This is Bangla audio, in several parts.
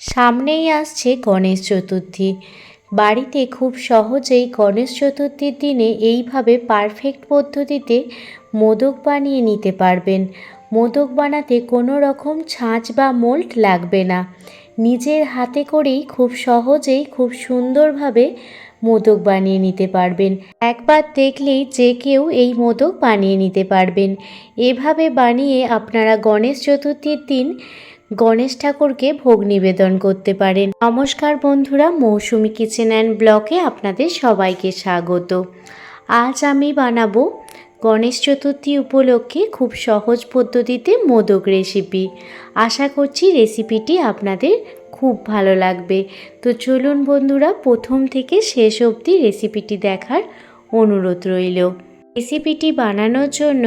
সামনেই আসছে গণেশ চতুর্থী। বাড়িতে খুব সহজেই গণেশ চতুর্থীর দিনে এইভাবে পারফেক্ট পদ্ধতিতে মোদক বানিয়ে নিতে পারবেন। মোদক বানাতে কোনো রকম ছাঁচ বা মোল্ড লাগবে না। নিজের হাতে করেই খুব সহজেই খুব সুন্দরভাবে মোদক বানিয়ে নিতে পারবেন। একবার দেখলেই যে কেউ এই মোদক বানিয়ে নিতে পারবেন। এভাবে বানিয়ে আপনারা গণেশ চতুর্থীর দিন গণেশ ঠাকুরকে ভোগ নিবেদন করতে পারেন। নমস্কার বন্ধুরা, মৌসুমি কিচেন অ্যান্ড ব্লকে আপনাদের সবাইকে স্বাগত। আজ আমি বানাবো গণেশ চতুর্থী উপলক্ষে খুব সহজ পদ্ধতিতে মোদক রেসিপি। আশা করছি রেসিপিটি আপনাদের খুব ভালো লাগবে। তো চলুন বন্ধুরা, প্রথম থেকে শেষ অবধি রেসিপিটি দেখার অনুরোধ রইল। রেসিপিটি বানানোর জন্য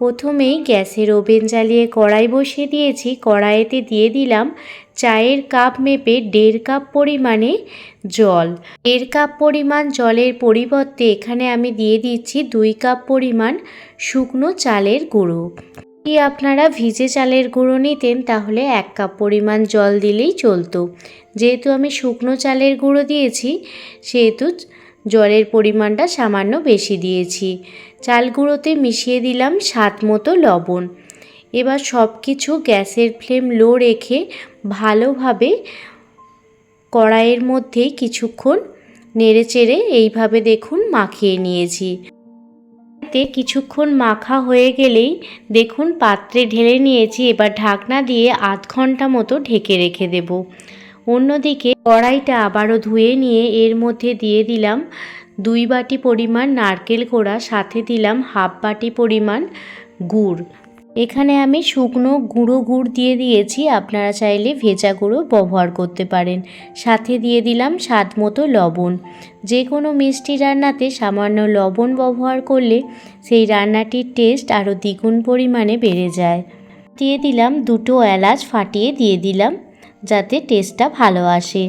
প্রথমেই গ্যাসের ওভেন জ্বালিয়ে কড়াই বসিয়ে দিয়েছি। কড়াইতে দিয়ে দিলাম চায়ের কাপ মেপে দেড় কাপ পরিমাণে জল। দেড় কাপ পরিমাণ জলের পরিবর্তে এখানে আমি দিয়ে দিচ্ছি দুই কাপ পরিমাণ শুকনো চালের গুঁড়ো। যদি আপনারা ভিজে চালের গুঁড়ো নিতেন তাহলে এক কাপ পরিমাণ জল দিলেই চলতো। যেহেতু আমি শুকনো চালের গুঁড়ো দিয়েছি, সেহেতু জলের পরিমাণটা সামান্য বেশি দিয়েছি। চাল গুঁড়োতে মিশিয়ে দিলাম স্বাদ মতো লবণ। এবার সব কিছু গ্যাসের ফ্লেম লো রেখে ভালোভাবে কড়াইয়ের মধ্যেই কিছুক্ষণ নেড়েচেড়ে এইভাবে দেখুন মাখিয়ে নিয়েছি। এতে কিছুক্ষণ মাখা হয়ে গেলেই দেখুন পাত্রে ঢেলে নিয়েছি, এবার ঢাকনা দিয়ে আধ ঘণ্টা মতো ঢেকে রেখে দেব। অন্যদিকে কড়াইটা আবারও ধুয়ে নিয়ে এর মধ্যে দিয়ে দিলাম দুই বাটি পরিমাণ নারকেল কোড়া, সাথে দিলাম হাফ বাটি পরিমাণ গুড়। এখানে আমি শুকনো গুঁড়ো গুড় দিয়ে দিয়েছি, আপনারা চাইলে ভেজা গুঁড়ো ব্যবহার করতে পারেন। সাথে দিয়ে দিলাম স্বাদ মতো লবণ। যে কোনো মিষ্টি রান্নাতে সামান্য লবণ ব্যবহার করলে সেই রান্নাটির টেস্ট আরও দ্বিগুণ পরিমাণে বেড়ে যায়। দিয়ে দিলাম দুটো এলাচ ফাটিয়ে দিয়ে দিলাম। যাতে টেস্টটা ভালো আসে।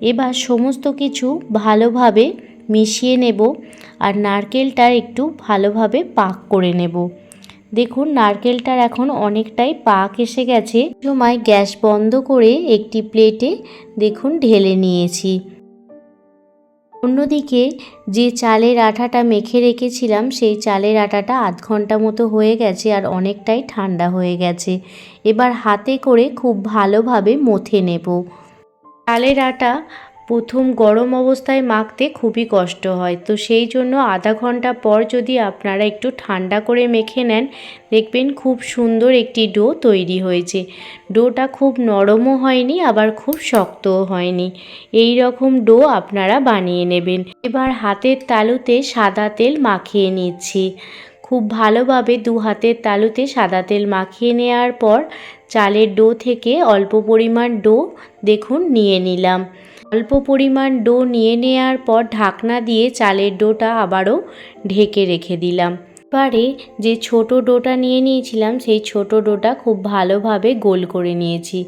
এবার সমস্ত কিছু ভালোভাবে মিশিয়ে নেব আর নারকেলটা একটু ভালোভাবে পাক করে নেব। দেখুন, নারকেলটার এখন অনেকটাই পাক এসে গেছে। সময় গ্যাস বন্ধ করে একটি প্লেটে দেখুন ঢেলে নিয়েছি। অন্যদিকে যে চালের আটাটা মেখে রেখেছিলাম, সেই চালের আটাটা আধ ঘণ্টা মতো হয়ে গেছে আর অনেকটাই ঠান্ডা হয়ে গেছে। এবার হাতে করে খুব ভালোভাবে মথে নেব। চালের আটা প্রথম গরম অবস্থায় মাখতে খুবই কষ্ট হয়। তো সেই জন্য আধা ঘণ্টা পর যদি আপনারা একটু ঠান্ডা করে মেখে নেন, দেখবেন খুব সুন্দর একটি ডো তৈরি হয়েছে। ডোটা খুব নরমও হয়নি, আবার খুব শক্তও হয়নি। এই রকম ডো আপনারা বানিয়ে নেবেন। এবার হাতের তালুতে সাদা তেল মাখিয়ে নিচ্ছি। খুব ভালোভাবে দু হাতের তালুতে সাদা তেল মাখিয়ে নেওয়ার পর, চালের ডো থেকে অল্প পরিমাণ ডো দেখুন নিয়ে নিলাম। অল্প পরিমাণ ডো নিয়ে নেওয়ার পর ঢাকনা দিয়ে চালের ডোটা আবারও ঢেকে রেখে দিলাম। এবারে যে ছোট ডোটা নিয়ে নিয়েছিলাম, সেই ছোট ডোটা খুব ভালোভাবে গোল করে নিয়েছি।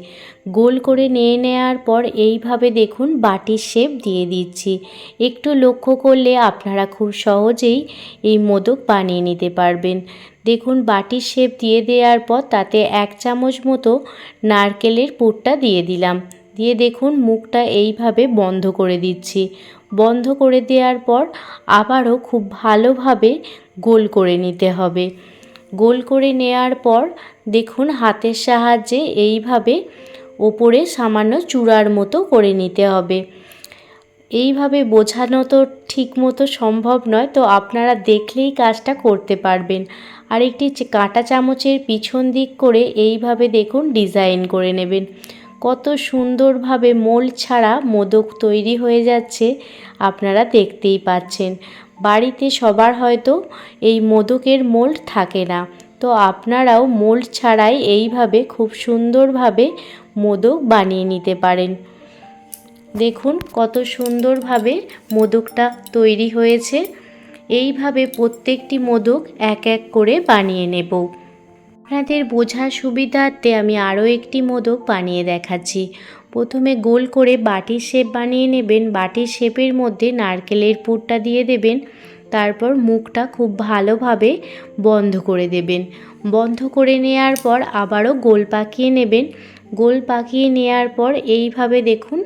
গোল করে নিয়ে নেওয়ার পর এইভাবে দেখুন বাটির শেপ দিয়ে দিচ্ছি। একটু লক্ষ্য করলে আপনারা খুব সহজেই এই মোদক বানিয়ে নিতে পারবেন। দেখুন বাটির শেপ দিয়ে দেওয়ার পর তাতে এক চামচ মতো নারকেলের পুরটা দিয়ে দিলাম। দিয়ে দেখুন মুখটা এইভাবে বন্ধ করে দিচ্ছি। বন্ধ করে দেওয়ার পর আবারও খুব ভালোভাবে গোল করে নিতে হবে। গোল করে নেওয়ার পর দেখুন হাতের সাহায্যে এইভাবে ওপরে সামান্য চূড়ার মতো করে নিতে হবে। এইভাবে বোঝানো তো ঠিক মতো সম্ভব নয়, তো আপনারা দেখলেই কাজটা করতে পারবেন। আর একটি কাঁটা চামচের পিছন দিক করে এইভাবে দেখুন ডিজাইন করে নেবেন। কত সুন্দরভাবে মোল ছাড়া মোদক তৈরি হয়ে যাচ্ছে, আপনারা দেখতেই পাচ্ছেন। বাড়িতে সবার হয়তো এই মোদকের মোল্ড থাকে না। তো আপনারাও মোল্ড ছাড়াই এইভাবে খুব সুন্দরভাবে মোদক বানিয়ে নিতে পারেন। দেখুন কত সুন্দরভাবে মোদকটা তৈরি হয়েছে। এইভাবে প্রত্যেকটি মোদক এক এক করে বানিয়ে নেব। আপনাদের বোঝার সুবিধার্থে আমি আরও একটি মোদক বানিয়ে দেখাচ্ছি। প্রথমে গোল করে বাটির শেপ বানিয়ে নেবেন। বাটির শেপের মধ্যে নারকেলের পুরটা দিয়ে দেবেন। তারপর মুখটা খুব ভালোভাবে বন্ধ করে দেবেন। বন্ধ করে নেওয়ার পর আবারও গোল পাকিয়ে নেবেন। গোল পাকিয়ে নেওয়ার পর এইভাবে দেখুন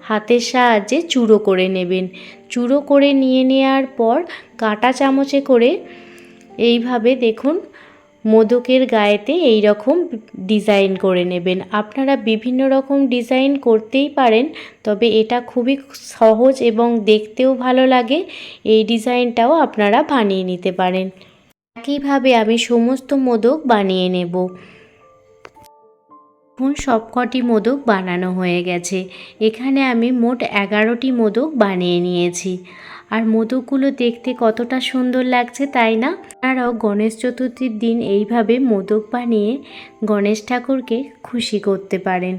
হাতের সাহায্যে চুড়ো করে নেবেন। চুড়ো করে নিয়ে নেওয়ার পর কাঁটা চামচে করে এইভাবে দেখুন মোদকের গায়েতে এই রকম ডিজাইন করে নেবেন। আপনারা বিভিন্ন রকম ডিজাইন করতেই পারেন, তবে এটা খুবই সহজ এবং দেখতেও ভালো লাগে। এই ডিজাইনটাও আপনারা বানিয়ে নিতে পারেন। একইভাবে আমি সমস্ত মোদক বানিয়ে নেব। এখন সবকটি মোদক বানানো হয়ে গেছে। এখানে আমি মোট এগারোটি মোদক বানিয়ে নিয়েছি। আর মোদকগুলো দেখতে কতটা সুন্দর লাগছে তাই না? আপনারাও গণেশ চতুর্থীর দিন এইভাবে মোদক বানিয়ে গণেশ ঠাকুরকে খুশি করতে পারেন।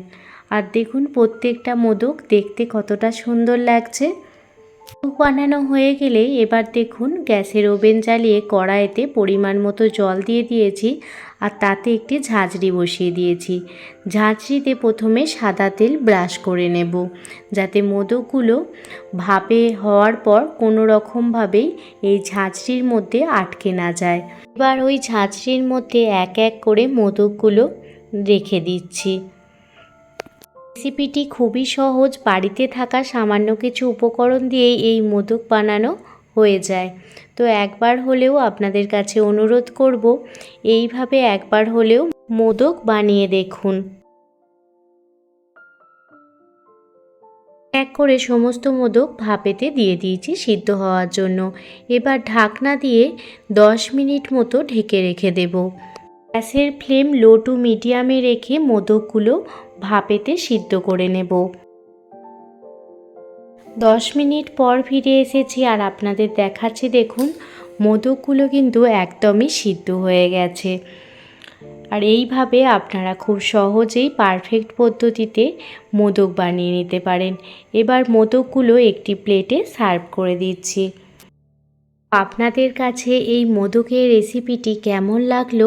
আর দেখুন, প্রত্যেকটা মোদক দেখতে কতটা সুন্দর লাগছে। বানানো হয়ে গেলে এবার দেখুন গ্যাসের ওভেন জ্বালিয়ে কড়াইতে পরিমাণ মতো জল দিয়ে দিয়েছি আর তাতে একটি ঝাঁঝরি বসিয়ে দিয়েছি। ঝাঁঝরিতে প্রথমে সাদা তেল ব্রাশ করে নেব যাতে মোদকগুলো ভাপে হওয়ার পর কোনো রকমভাবেই এই ঝাঁঝরির মধ্যে আটকে না যায়। এবার ওই ঝাঁঝরির মধ্যে এক এক করে মোদকগুলো রেখে দিচ্ছি। রেসিপিটি খুবই সহজ, বাড়িতে থাকা সামান্য কিছু উপকরণ দিয়েই এই মোদক বানানো হয়ে যায়। তো একবার হলেও আপনাদের কাছে অনুরোধ করব, এইভাবে একবার হলেও মোদক বানিয়ে দেখুন। এক করে সমস্ত মোদক ভাপেতে দিয়ে দিয়েছি সিদ্ধ হওয়ার জন্য। এবার ঢাকনা দিয়ে দশ মিনিট মতো ঢেকে রেখে দেব। গ্যাসের ফ্লেম লো টু মিডিয়ামে রেখে মোদকগুলো ভাপেতে সিদ্ধ করে নেব। দশ মিনিট পর ফিরে এসেছি আর আপনাদের দেখাচ্ছি, দেখুন, মোদকগুলো কিন্তু একদমই সিদ্ধ হয়ে গেছে। আর এইভাবে আপনারা খুব সহজেই পারফেক্ট পদ্ধতিতে মোদক বানিয়ে নিতে পারেন। এবার মোদকগুলো একটি প্লেটে সার্ভ করে দিচ্ছি। আপনাদের কাছে এই মোদকের রেসিপিটি কেমন লাগল,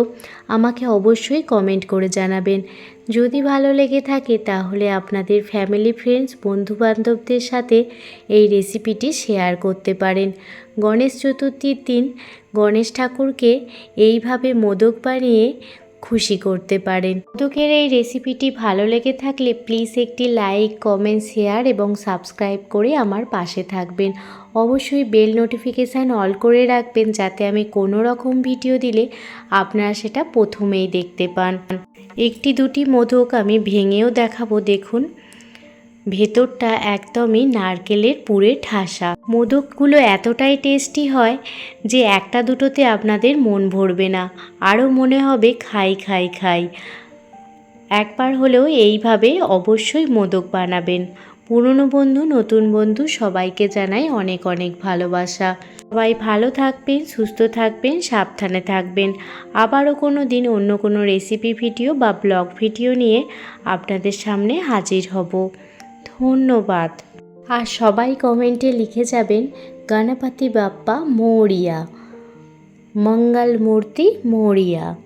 আমাকে অবশ্যই কমেন্ট করে জানাবেন। যদি ভালো লেগে থাকে, তাহলে আপনাদের ফ্যামিলি ফ্রেন্ডস বন্ধুবান্ধবদের সাথে এই রেসিপিটি শেয়ার করতে পারেন। গণেশ চতুর্থীর দিন গণেশ ঠাকুরকে এইভাবে মোদক বানিয়ে খুশি করতে পারেন। দুঃখের এই রেসিপিটি ভালো লেগে থাকলে প্লিজ একটি লাইক কমেন্ট শেয়ার এবং সাবস্ক্রাইব করে আমার পাশে থাকবেন। অবশ্যই বেল নোটিফিকেশান অল করে রাখবেন যাতে আমি কোনো রকম ভিডিও দিলে আপনারা সেটা প্রথমেই দেখতে পান। একটি দুটি মোদক আমি ভেঙেও দেখাবো, দেখুন। ভেতরটা একদমই নারকেলের পুরে ঠাসা। মোদকগুলো এতটাই টেস্টি হয় যে একটা দুটোতে আপনাদের মন ভরবে না, আরও মনে হবে খাই খাই খাই। একবার হলেও এইভাবে অবশ্যই মোদক বানাবেন। পুরনো বন্ধু, নতুন বন্ধু সবাইকে জানাই অনেক অনেক ভালোবাসা। সবাই ভালো থাকবেন, সুস্থ থাকবেন, সাবধানে থাকবেন। আবারও কোনো দিন অন্য কোনো রেসিপি ভিডিও বা ব্লগ ভিডিও নিয়ে আপনাদের সামনে হাজির হব। ধন্যবাদ। আর সবাই কমেন্টে লিখে যাবেন গণপতি বাপ্পা মৌরিয়া। মঙ্গল মূর্তি মৌরিয়া।